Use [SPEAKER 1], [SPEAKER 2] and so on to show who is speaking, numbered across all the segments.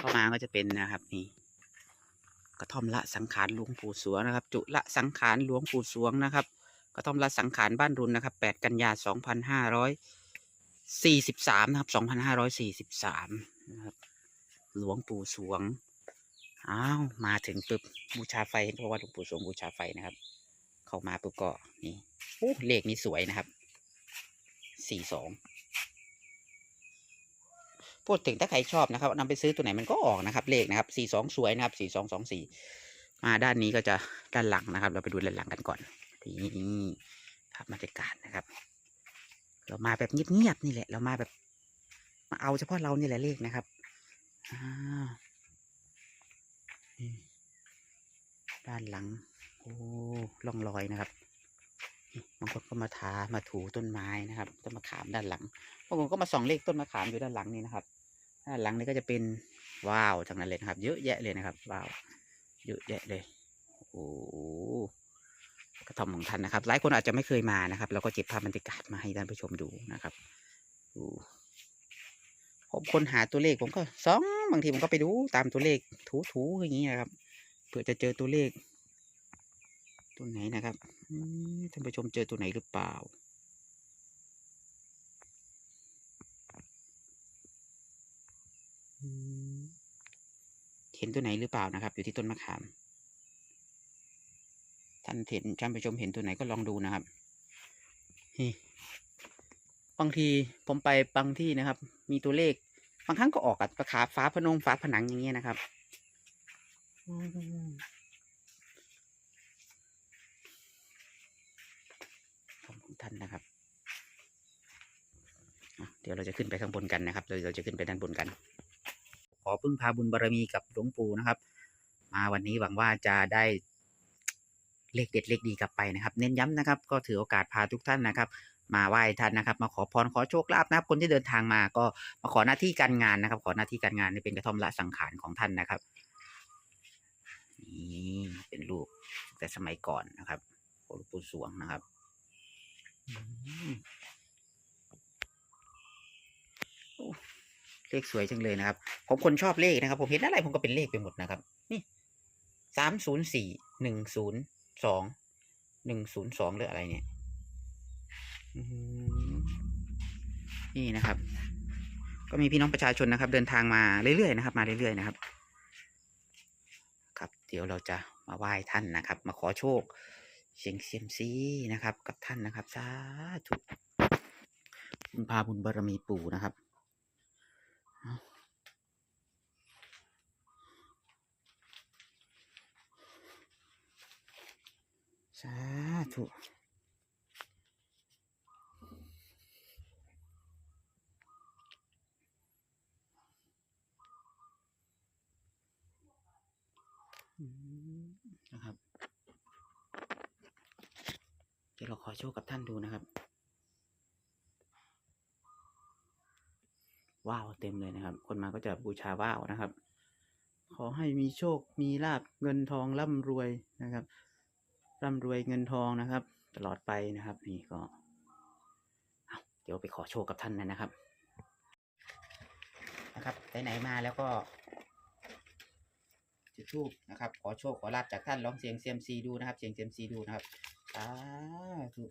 [SPEAKER 1] เข้ามาก็จะเป็นนะครับนี่กระท่อมละสังขารหลวงปู่สวงนะครับ จุละสังขารหลวงปู่สวงนะครับ กระท่อมละสังขารบ้านรุนนะครับ 8 กันยา 2543 นะครับ 2543 นะครับ หลวงปู่สวง อ้าว มาถึงปุ๊บบูชาไฟเพราะว่าหลวงปู่สวงบูชาไฟนะครับ เข้ามาปุ๊บก็นี่โอ้เลขนี้สวยนะครับ 42 พูดถึงถ้าใครชอบนะครับนำไปซื้อตัวไหนมันก็ออกนะครับเลขนะครับ42สองสวยนะครับ4224มาด้านนี้ก็จะด้านหลังนะครับ เราไปดูด้านหลังกันก่อนนี่ภาพบรรยากาศนะครับ เรามาแบบเงียบๆนี่แหละ เรามาแบบมาเอาเฉพาะเรานี่แหละเลขนะครับอ่าด้านหลัง โอ้ล่องรอยนะครับบางคนก็มาทามาถูต้นไม้นะครับต้นมะขามด้านหลังบางคนก็มาส่องเลขต้นมะขามอยู่ด้านหลังนี่นะครับ ด้านหลังนี่ก็จะเป็นว้าวทั้งนั้นเลยนะครับ เยอะแยะเลยนะครับว้าวเยอะแยะเลยโอ้กระท่อมของท่านนะครับ หลายคนอาจจะไม่เคยมานะครับ เราก็เก็บภาพบรรยากาศมาให้ท่านผู้ชมดูนะครับดูผมคนหาตัวเลขผมก็สองบางทีผมก็ไปดูตามตัวเลขถูๆอย่างนี้นะครับเผื่อจะเจอตัวเลข ตัวไหนนะครับท่านผู้ชมเจอตัวไหนหรือเปล่า อืมเห็ นตัวไหนหรือเปล่านะครับ อยู่ที่ต้นมะขาม ท่านเห็นท่านผู้ชมเห็นตัวไหนก็ลองดูนะครับนี่บางทีผมไปบางที่นะครับ มีตัวเลข บางครั้งก็ออกกับขาฟ้าพนงฝาผนังอย่างเงี้ยนะครับอืมขอบคุณท่านนะครับ เดี๋ยวเราจะขึ้นไปข้างบนกันนะครับเราจะขึ้นไปด้านบนกัน อพึ่งพาบุญบารมีกับหลวงปู่นะครับ มาวันนี้หวังว่าจะได้เลขเด็ดเลขดีกลับไปนะครับ เน้นย้ำนะครับ ก็ถือโอกาสพาทุกท่านนะครับ มาไหว้ท่านนะครับ มาขอพรขอโชคลาภนะครับ คนที่เดินทางมาก็มาขอหน้าที่การงานนะครับ ขอหน้าที่การงานนี่เป็นกระท่อมละสังขารของท่านนะครับนี่เป็นรูปแต่สมัยก่อนนะครับหลวงปู่สวงนะครับอืมโอ้ เลขสวยจังเลยนะครับ ผมคนชอบเลขนะครับ ผมเห็นอะไรผมก็เป็นเลขไปหมดนะครับ นี่สามศูนย์สี่หนึ่งศูนย์สองหนึ่งศูนย์สองหรืออะไรเนี่ยนี่นะครับ ก็มีพี่น้องประชาชนนะครับ เดินทางมาเรื่อยๆนะครับ มาเรื่อยๆนะครับ ครับเดี๋ยวเราจะมาไหว้ท่านนะครับ มาขอโชคเสียงเซียมซีนะครับ กับท่านนะครับสาธุบุญพาบุญบารมีปู่นะครับ สาธุนะครับ เดี๋ยวเราขอโชคกับท่านดูนะครับ ว้าวเต็มเลยนะครับ คนมาก็จะบูชาว้าวนะครับ ขอให้มีโชค มีลาบเงินทองร่ำรวยนะครับ ร่ำรวยเงินทองนะครับ ตลอดไปนะครับ นี่ก็เดี๋ยวไปขอโชคกับท่านนะครับ นะครับไหนๆมาแล้วก็จุดทูบนะครับ ขอโชคขอลาบจากท่านลองเสียงเซียมซีดูนะครับ เสียงเซียมซีดูนะครับสาธุ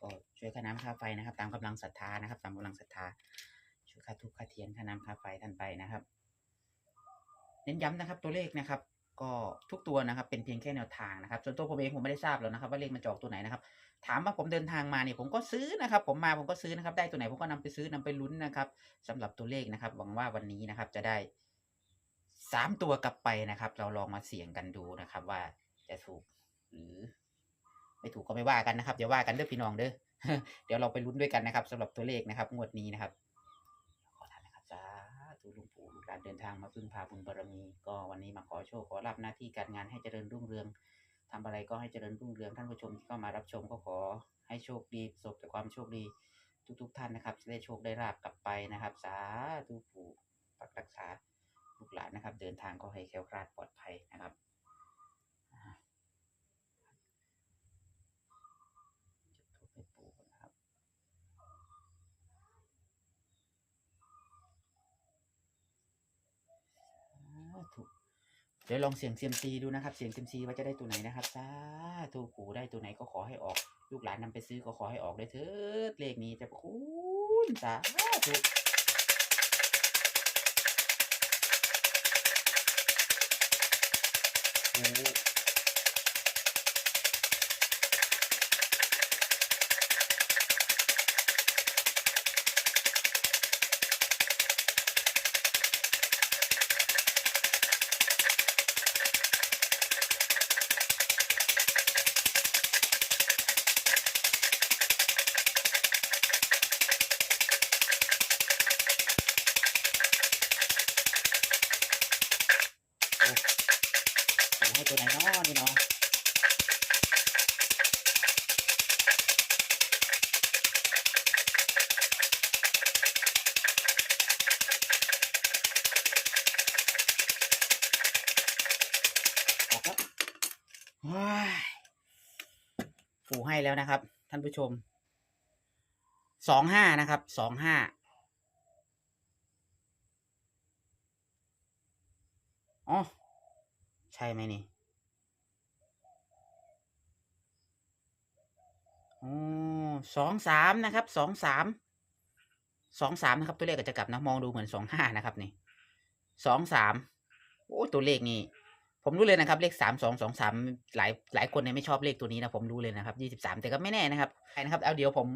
[SPEAKER 1] ก็ช่วยค่าน้ำค่าไฟนะครับ ตามกำลังศรัทธานะครับ ตามกำลังศรัทธาช่วยค่าทุกค่าเทียนค่าน้ำค่าไฟท่านไปนะครับ เน้นย้ำนะครับตัวเลขนะครับ ก็ทุกตัวนะครับ เป็นเพียงแค่แนวทางนะครับส่วนตัวผมเองผมไม่ได้ทราบหรอกนะครับว่าเลขมันจะออกตัวไหนนะครับ ถามว่าผมเดินทางมาเนี่ยผมก็ซื้อนะครับ ผมมาผมก็ซื้อนะครับ ได้ตัวไหนผมก็นำไปซื้อนำไปลุ้นนะครับสำหรับตัวเลขนะครับ หวังว่าวันนี้นะครับจะได้สามตัวกลับไปนะครับ เราลองมาเสี่ยงกันดูนะครับ ว่าจะถูกหรือ ไม่ถูกก็ไม่ว่ากันนะครับอย่าว่ากันเด้อพี่น้องเด้อเดี๋ยวเราไปลุ้นด้วยกันนะครับสำหรับตัวเลขนะครับงวดนี้นะครับ เดินทางมาพึ่งพาบุญบารมี ก็วันนี้มาขอโชคขอรับหน้าที่การงานให้เจริญรุ่งเรืองทำอะไรก็ให้เจริญรุ่งเรืองท่านผู้ชมที่เข้ามารับชมก็ขอให้โชคดีประสบแต่ความโชคดีทุกๆ ท่านนะครับจะได้โชคได้ราบกลับไปนะครับ สาธุปู่ปักรักษาลูกหลานนะครับ เดินทางก็ให้แคล้วคลาดปลอดภัยนะครับอ่าจุดธูปให้ปู่ก่อนนะครับ ส ธุเดี๋ยวลองเสียงเซียมซีดูนะครับ เสียงเซียมซีว่าจะได้ตัวไหนนะครับสาธุปู่ได้ตัวไหนก็ขอให้ออก ลูกหลานนำไปซื้อก็ขอให้ออกได้เถิดเลขนี้จะประคุณสาธุโอ้ ให้ตัวไหนเนาะนี่เนาะปู่ให้แล้วนะครับ ท่านผู้ชม สองห้านะครับ สองห้าอ๋อ ใช่ไหมนี่อ๋อสองสามนะครับ สองสาม สองสามนะครับ ตัวเลขก็จะกลับนะ มองดูเหมือนสองห้านะครับนี่ สองสาม โอ้ตัวเลขนี่ ผมรู้เลยนะครับ เลขสามสองสองสามหลายหลายคนเนี่ยไม่ชอบเลขตัวนี้นะ ผมรู้เลยนะครับยี่สิบสามแต่ก็ไม่แน่นะครับใช่นะครับ เอาเดี๋ยวผม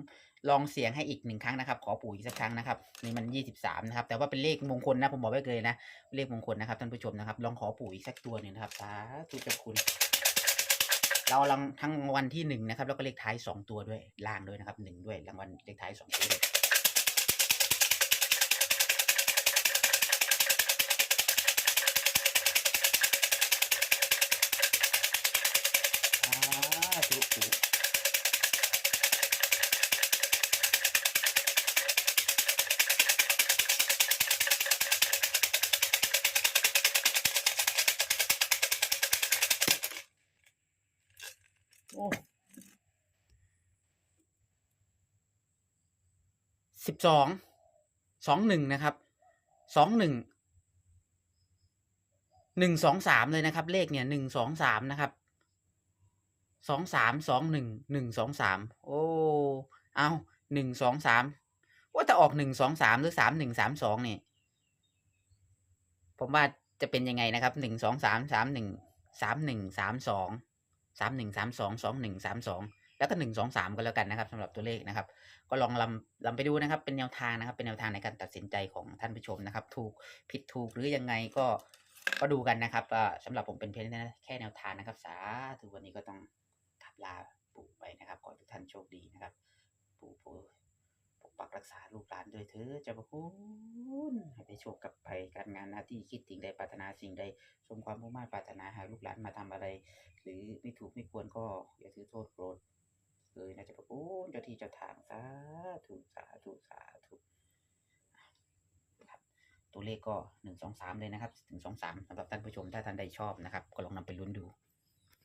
[SPEAKER 1] ลองเสียงให้อีกหนึ่งครั้งนะครับ ขอปู่อีกสักครั้งนะครับนี่มันยี่สิบสามนะครับ แต่ว่าเป็นเลขมงคลนะผมบอกไว้เลยนะเลขมงคลนะครับท่านผู้ชมนะครับ ลองขอปู่อีกสักตัวหนึ่งนะครับสาธุเจ้าคุณ เราลังทั้งวัลที่หนึ่งนะครับ แล้วก็เลขท้ายสองตัวด้วยล่างด้วยนะครับหนึ่งด้วยรางวัลเลขท้ายสองตัวด้วยสาธุปู่ สิบสองสองหนึ่งนะครับสองหนึ่งหนึ่งสองสามเลยนะครับ เลขเนี่ยหนึ่งสองสามนะครับสองสามสองหนึ่งหนึ่งสองสามโอ้เอาหนึ่งสองสามว่าจะออกหนึ่งสองสามหรือสามหนึ่งสามสองเนี่ยผมว่าจะเป็นยังไงนะครับหนึ่งสองสามสามหนึ่งสามหนึ่งสามสองสามหนึ่งสามสองสองหนึ่งสามสอง แล้วก็หนึ่งสองสามก็แล้วกันนะครับสำหรับตัวเลขนะครับ ก็ลองลำลำไปดูนะครับ เป็นแนวทางนะครับ เป็นแนวทางในการตัดสินใจของท่านผู้ชมนะครับ ถูกผิดถูกหรือยังไงก็ก็ดูกันนะครับก็สำหรับผมเป็นเพียงแค่แนวทางนะครับ สาธุวันนี้ก็ต้องขับลาปู่ไปนะครับขอทุกท่านโชคดีนะครับ ปู่ปู่ปกปักรักษาลูกหลานด้วยเถอะเจ้าพระคุณให้ได้โชคกับไปการงานหน้าที่คิดสิ่งใดปรารถนาสิ่งใดสมความมุ่งมั่นปรารถนาหากลูกหลานมาทำอะไร หรือไม่ถูกไม่ควรก็อย่าถือโทษโกรธ เลยนะเจ้าพระคุณเจ้าที่เจ้าทางสาธุสาธุสาธุครับตัวเลขก็หนึ่งสองสามเลยนะครับหนึ่งสองสามสำหรับท่านผู้ชมถ้าท่านใดชอบนะครับ ก็ลองนำไปลุ้นดู